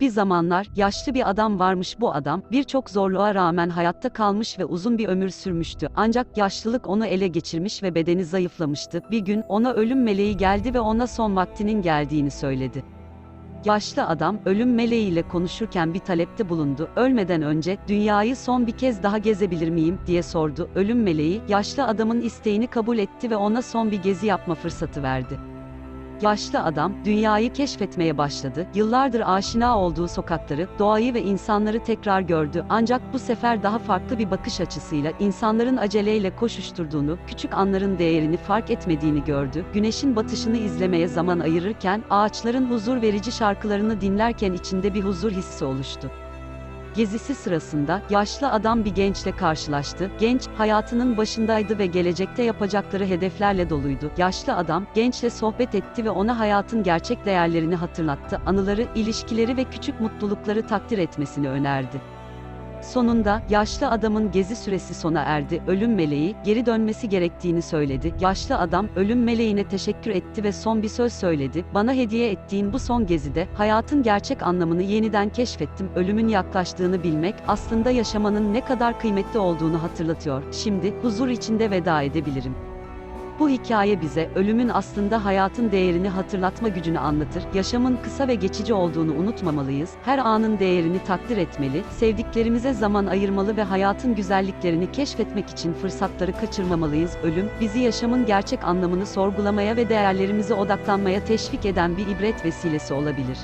Bir zamanlar yaşlı bir adam varmış bu adam birçok zorluğa rağmen hayatta kalmış ve uzun bir ömür sürmüştü. Ancak yaşlılık onu ele geçirmiş ve bedeni zayıflamıştı. Bir gün ona ölüm meleği geldi ve ona son vaktinin geldiğini söyledi. Yaşlı adam ölüm meleğiyle konuşurken bir talepte bulundu. Ölmeden önce dünyayı son bir kez daha gezebilir miyim diye sordu. Ölüm meleği yaşlı adamın isteğini kabul etti ve ona son bir gezi yapma fırsatı verdi. Yaşlı adam dünyayı keşfetmeye başladı. Yıllardır aşina olduğu sokakları, doğayı ve insanları tekrar gördü. Ancak bu sefer daha farklı bir bakış açısıyla insanların aceleyle koşuşturduğunu, küçük anların değerini fark etmediğini gördü. Güneşin batışını izlemeye zaman ayırırken, ağaçların huzur verici şarkılarını dinlerken içinde bir huzur hissi oluştu. Gezisi sırasında yaşlı adam bir gençle karşılaştı. Genç hayatının başındaydı ve gelecekte yapacakları hedeflerle doluydu. Yaşlı adam gençle sohbet etti ve ona hayatın gerçek değerlerini hatırlattı. Anıları, ilişkileri ve küçük mutlulukları takdir etmesini önerdi. Sonunda yaşlı adamın gezi süresi sona erdi. Ölüm meleği geri dönmesi gerektiğini söyledi. Yaşlı adam ölüm meleğine teşekkür etti ve son bir söz söyledi. Bana hediye ettiğin bu son gezide hayatın gerçek anlamını yeniden keşfettim. Ölümün yaklaştığını bilmek aslında yaşamanın ne kadar kıymetli olduğunu hatırlatıyor. Şimdi huzur içinde veda edebilirim. Bu hikaye bize ölümün aslında hayatın değerini hatırlatma gücünü anlatır. Yaşamın kısa ve geçici olduğunu unutmamalıyız. Her anın değerini takdir etmeli, sevdiklerimize zaman ayırmalı ve hayatın güzelliklerini keşfetmek için fırsatları kaçırmamalıyız. Ölüm bizi yaşamın gerçek anlamını sorgulamaya ve değerlerimize odaklanmaya teşvik eden bir ibret vesilesi olabilir.